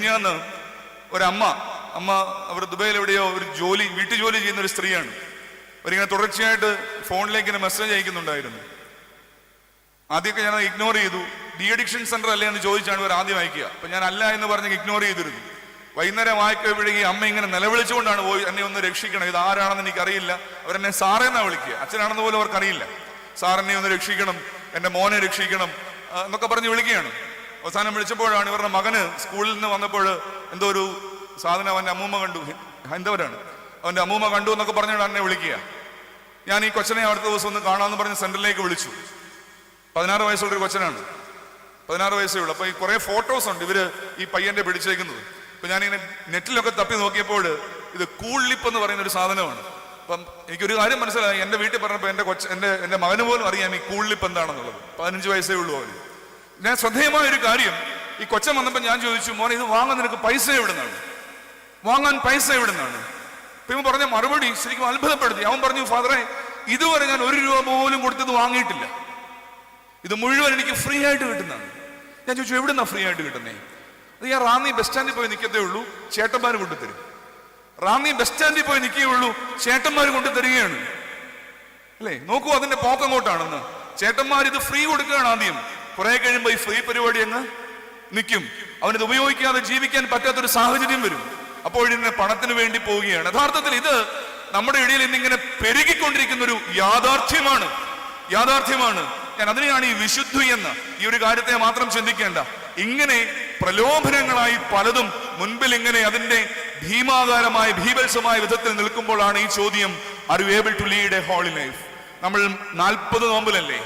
മിനിഞ്ഞാന്ന് ഒരമ്മ അമ്മ അവർ ദുബൈയിൽ എവിടെയോ ഒരു ജോലി വീട്ടു ജോലി ചെയ്യുന്ന ഒരു സ്ത്രീയാണ്. അവരിങ്ങനെ തുടർച്ചയായിട്ട് ഫോണിലേക്ക് ഇങ്ങനെ മെസ്സേജ് അയക്കുന്നുണ്ടായിരുന്നു. ആദ്യമൊക്കെ ഞാൻ ഇഗ്നോർ ചെയ്തു. ഡി അഡിക്ഷൻ സെന്റർ അല്ലേ എന്ന് ചോദിച്ചാണ് ഇവർ ആദ്യം അയക്കുക. അപ്പൊ ഞാൻ അല്ല എന്ന് പറഞ്ഞ് ഇഗ്നോർ ചെയ്തിരുന്നു. വൈകുന്നേരം വായിക്കുമ്പോഴേക്കും അമ്മ ഇങ്ങനെ നിലവിളിച്ചുകൊണ്ടാണ് പോയി എന്നെ ഒന്ന് രക്ഷിക്കണം. ഇത് ആരാണെന്ന് എനിക്കറിയില്ല. അവരെന്നെ സാറേന്നാ വിളിക്കുക. അച്ഛനാണെന്ന് പോലും അവർക്കറിയില്ല. സാറിനെ ഒന്ന് രക്ഷിക്കണം. എന്റെ മോനെ രക്ഷിക്കണം എന്നൊക്കെ പറഞ്ഞ് വിളിക്കുകയാണ്. അവസാനം വിളിച്ചപ്പോഴാണ് ഇവരുടെ മകന് സ്കൂളിൽ നിന്ന് വന്നപ്പോൾ എന്തോ ഒരു സാധനം അവന്റെ അമ്മൂമ്മ കണ്ടു. ഹൈന്ദവരാണ്. അവന്റെ അമ്മൂമ്മ കണ്ടു എന്നൊക്കെ പറഞ്ഞാണ് എന്നെ വിളിക്കുക. ഞാൻ ഈ കൊച്ചനെ അടുത്ത ദിവസം ഒന്ന് കാണാമെന്ന് പറഞ്ഞ് സെന്ററിലേക്ക് വിളിച്ചു. പതിനാറ് വയസ്സുള്ള ഒരു കൊച്ചനാണ്. പതിനാറ് വയസ്സേ ഉള്ളൂ. അപ്പൊ ഈ കുറേ ഫോട്ടോസ് ഉണ്ട് ഇവർ ഈ പയ്യന്റെ പിടിച്ചേക്കുന്നത്. അപ്പൊ ഞാനിങ്ങനെ നെറ്റിലൊക്കെ തപ്പി നോക്കിയപ്പോൾ ഇത് കൂളിപ്പ് എന്ന് പറയുന്ന ഒരു സാധനമാണ്. അപ്പം എനിക്കൊരു കാര്യം മനസ്സിലായി. എന്റെ വീട്ടിൽ പറഞ്ഞപ്പോൾ എന്റെ കൊച്ച എന്റെ എന്റെ മകന് പോലും അറിയാം ഈ കൂളിപ്പ് എന്താണെന്നുള്ളത്. പതിനഞ്ച് വയസ്സേ ഉള്ളൂ അവന്. ഞാൻ ശ്രദ്ധേയമായ ഒരു കാര്യം. ഈ കൊച്ചൻ വന്നപ്പോൾ ഞാൻ ചോദിച്ചു മോനെ ഇത് വാങ്ങാൻ നിനക്ക് പൈസ എവിടെ നിന്നാണ് വാങ്ങാൻ പൈസ എവിടുന്നാണ്? അപ്പൊ ഇവൻ പറഞ്ഞ മറുപടി ശരിക്കും അത്ഭുതപ്പെടുത്തി. അവൻ പറഞ്ഞു ഫാദറെ ഇതുവരെ ഞാൻ ഒരു രൂപ പോലും കൊടുത്തത് വാങ്ങിയിട്ടില്ല. ഇത് മുഴുവൻ എനിക്ക് ഫ്രീ ആയിട്ട് കിട്ടുന്നതാണ്. ഞാൻ ചോദിച്ചു എവിടുന്നാ ഫ്രീ ആയിട്ട് കിട്ടുന്നേ? അത് ഞാൻ റാന്നി ബസ് സ്റ്റാൻഡിൽ പോയി നിൽക്കത്തേ ഉള്ളൂ ചേട്ടന്മാർ കൊണ്ടുതരും. റാന്നി ബസ് സ്റ്റാൻഡിൽ പോയി നിൽക്കുകയുള്ളൂ ചേട്ടന്മാർ കൊണ്ടു തരികയാണ് അല്ലേ? നോക്കൂ അതിന്റെ പോക്കങ്ങോട്ടാണെന്ന് ചേട്ടന്മാർ ഇത് ഫ്രീ കൊടുക്കുകയാണ് ആദ്യം. കുറെ കഴിയുമ്പോൾ ഈ ഫ്രീ പരിപാടി അങ്ങ് നിൽക്കും അവനത് ഉപയോഗിക്കാതെ ജീവിക്കാൻ പറ്റാത്തൊരു സാഹചര്യം വരും. അപ്പോൾ അപ്പോഴിങ്ങനെ പണത്തിന് വേണ്ടി പോവുകയാണ്. യഥാർത്ഥത്തിൽ ഇത് നമ്മുടെ ഇടയിൽ ഇന്നിങ്ങനെ പെരുകിക്കൊണ്ടിരിക്കുന്ന ഒരു യാഥാർത്ഥ്യമാണ്. യാഥാർത്ഥ്യമാണ്. ഞാൻ അതിനെയാണ് ഈ വിശുദ്ധി എന്ന് ഈ ഒരു കാര്യത്തെ മാത്രം ചിന്തിക്കേണ്ട. ഇങ്ങനെ പ്രലോഭനങ്ങളായി പലതും മുൻപിൽ ഇങ്ങനെ അതിന്റെ ഭീമാകാരമായ ഭീഭത്സമായ വിധത്തിൽ നിൽക്കുമ്പോഴാണ് ഈ ചോദ്യം are you able to lead a holy life. നമ്മൾ നാൽപ്പത് നോമ്പിലല്ലേ?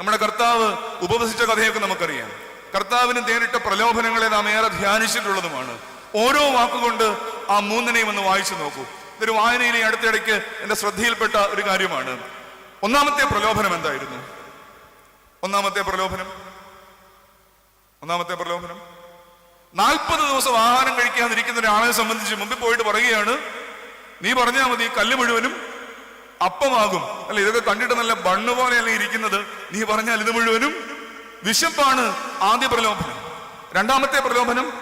നമ്മുടെ കർത്താവ് ഉപവസിച്ച കഥയൊക്കെ നമുക്കറിയാം. കർത്താവിന് നേരിട്ട പ്രലോഭനങ്ങളെ നാം ഏറെ ധ്യാനിച്ചിട്ടുള്ളതുമാണ്. ഓരോ വാക്കുകൊണ്ട് ആ മൂന്നിനെയും ഒന്ന് വായിച്ചു നോക്കൂ. ഇതൊരു വായനയിലെ അടുത്തിടയ്ക്ക് എന്റെ ശ്രദ്ധയിൽപ്പെട്ട ഒരു കാര്യമാണ്. ഒന്നാമത്തെ പ്രലോഭനം എന്തായിരുന്നു? ഒന്നാമത്തെ പ്രലോഭനം? ഒന്നാമത്തെ പ്രലോഭനം? നാൽപ്പത് ദിവസം ആഹാരം കഴിക്കാതിരിക്കുന്ന ഒരാളെ സംബന്ധിച്ച് മുമ്പിൽ പോയിട്ട് പറയുകയാണ് നീ പറഞ്ഞാൽ മതി കല്ല് മുഴുവനും അപ്പമാകും. അല്ല ഇതൊക്കെ കണ്ടിട്ട് നല്ല ബണ്ണ് പോലെയല്ല ഇരിക്കുന്നത്? നീ പറഞ്ഞാൽ ഇത് മുഴുവനും വിശപ്പാണ് ആദ്യ പ്രലോഭനം. രണ്ടാമത്തെ പ്രലോഭനം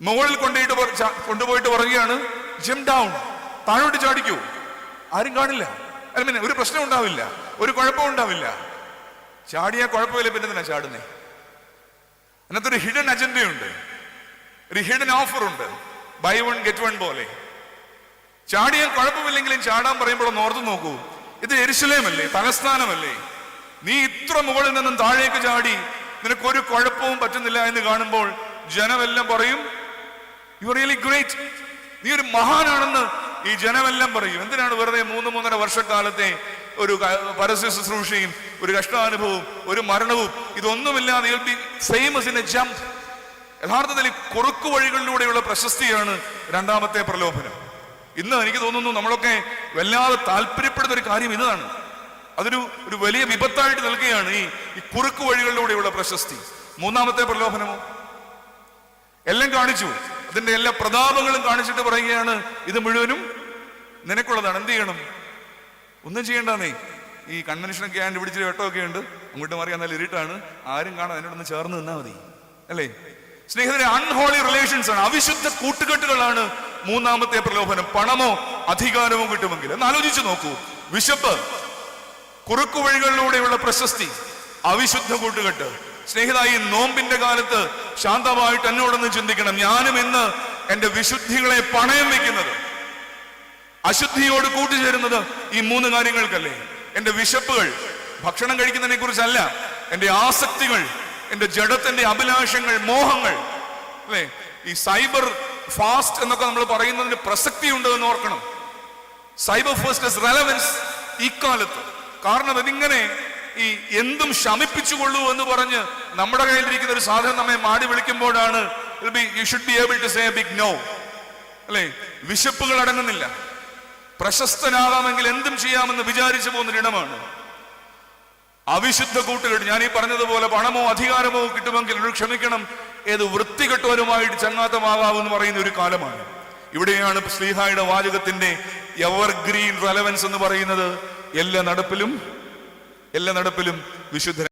മുകളിൽ കൊണ്ടുപോയിട്ട് കൊണ്ടുപോയിട്ട് പറയുകയാണ് ജിം ഡൗൺ താഴോട്ട് ചാടിക്കൂ. ആരും കാണില്ല. അല്ല പിന്നെ ഒരു പ്രശ്നം ഉണ്ടാവില്ല. ഒരു കുഴപ്പം ഉണ്ടാവില്ല. ചാടിയാ കുഴപ്പമില്ല പിന്നെ തന്നെ ചാടുന്നേ? അതിനകത്തൊരു ഹിഡൻ അജണ്ടയുണ്ട് ഒരു ഹിഡൻ ഓഫർ ഉണ്ട്. ബൈ വൺ ഗെറ്റ് വൺ പോലെ. ചാടിയാൽ കുഴപ്പമില്ലെങ്കിലും ചാടാൻ പറയുമ്പോൾ ഓർത്ത് നോക്കൂ. ഇത് എരിശിലേമല്ലേ? തലസ്ഥാനമല്ലേ? നീ ഇത്ര മുകളിൽ നിന്നും താഴേക്ക് ചാടി നിനക്ക് ഒരു കുഴപ്പവും പറ്റുന്നില്ല എന്ന് കാണുമ്പോൾ ജനമെല്ലാം പറയും യു റിയലി ഗ്രേറ്റ് നീ ഒരു മഹാനാണെന്ന് ഈ ജനമെല്ലാം പറയും. എന്തിനാണ് വെറുതെ മൂന്ന് മൂന്നര വർഷക്കാലത്തെ ഒരു പരസ്യ ശുശ്രൂഷയും ഒരു കഷ്ടാനുഭവവും ഒരു മരണവും ഇതൊന്നുമില്ലാതെ be famous in a jump യഥാർത്ഥത്തിൽ കുറുക്കു വഴികളിലൂടെയുള്ള പ്രശസ്തിയാണ് രണ്ടാമത്തെ പ്രലോഭനം. ഇന്ന് എനിക്ക് തോന്നുന്നു നമ്മളൊക്കെ വല്ലാതെ താല്പര്യപ്പെടുന്ന ഒരു കാര്യം ഇതാണ്. അതൊരു ഒരു വലിയ വിപത്തായിട്ട് നിൽക്കുകയാണ് ഈ ഈ കുറുക്കു വഴികളിലൂടെയുള്ള പ്രശസ്തി. മൂന്നാമത്തെ പ്രലോഭനമോ? എല്ലാം കാണിച്ചു. അതിന്റെ എല്ലാ പ്രതാപങ്ങളും കാണിച്ചിട്ട് പറയുകയാണ് ഇത് മുഴുവനും നിനക്കുള്ളതാണ്. എന്ത് ചെയ്യണം? ഒന്നും ചെയ്യണ്ടെന്നേ. ഈ കൺവെൻഷനൊക്കെ ആണ്ട് പിടിച്ചൊരു വെട്ടമൊക്കെ ഉണ്ട്. അങ്ങോട്ട് മാറി നല്ല ഇരുട്ടാണ്. ആരും കാണാൻ അതിനോടൊന്ന് ചേർന്ന് നിന്നാൽ മതി. അല്ലേ? സ്നേഹിതരെ അൺഹോളി റിലേഷൻസ് ആണ്. അവിശുദ്ധ കൂട്ടുകെട്ടുകളാണ് മൂന്നാമത്തെ പ്രലോഭനം പണമോ അധികാരമോ കിട്ടുമെങ്കിൽ എന്ന് ആലോചിച്ച് നോക്കൂ. വിശപ്പ് കുറുക്കു വഴികളിലൂടെയുള്ള പ്രശസ്തി അവിശുദ്ധ കൂട്ടുകെട്ട്. സ്നേഹിത ഈ നോമ്പിന്റെ കാലത്ത് ശാന്തമായിട്ട് എന്നോടൊന്ന് ചിന്തിക്കണം. ഞാനും ഇന്ന് എന്റെ വിശുദ്ധികളെ പണയം വെക്കുന്നത്. അശുദ്ധിയോട് കൂട്ടുചേരുന്നത് ഈ മൂന്ന് കാര്യങ്ങൾക്കല്ലേ. എന്റെ വിശപ്പുകൾ ഭക്ഷണം കഴിക്കുന്നതിനെ കുറിച്ചല്ല എന്റെ ആസക്തികൾ എന്റെ ജഡത്തിന്റെ അഭിലാഷങ്ങൾ മോഹങ്ങൾ. അല്ലേ? ഈ സൈബർ ഫാസ്റ്റ് എന്നൊക്കെ നമ്മൾ പറയുന്നതിന് പ്രസക്തി ഉണ്ട് എന്ന് ഓർക്കണം. സൈബർ ഫസ്റ്റ് റെലവൻസ് ഇക്കാലത്ത് കാരണം അതിങ്ങനെ ഈ എന്തും ശമിപ്പിച്ചുകൊള്ളൂ എന്ന് പറഞ്ഞ് നമ്മുടെ കയ്യിലിരിക്കുന്ന ഒരു സാധനം നമ്മെ മാടി വിളിക്കുമ്പോഴാണ് you should be able to say big no അല്ലേ? വിശപ്പുകൾ അടങ്ങുന്നില്ല. പ്രശസ്തനാകാമെങ്കിൽ എന്തും ചെയ്യാമെന്ന് വിചാരിച്ചു പോകുന്ന ഇടമാണ് അവിശുദ്ധ കൂട്ടുകെട്ട് ഞാൻ ഈ പറഞ്ഞതുപോലെ പണമോ അധികാരമോ കിട്ടുമെങ്കിൽ ക്ഷമിക്കണം. ഏത് വൃത്തികെട്ടവരുമായിട്ട് ചങ്ങാത്തമാകാമെന്ന് പറയുന്ന ഒരു കാലമാണ്. ഇവിടെയാണ് ശ്രീഹായുടെ വാചകത്തിന്റെ എവർഗ്രീൻ റെലവൻസ് എന്ന് പറയുന്നത്. എല്ലാ നടപ്പിലും എല്ലാ നടപ്പിലും വിശുദ്ധ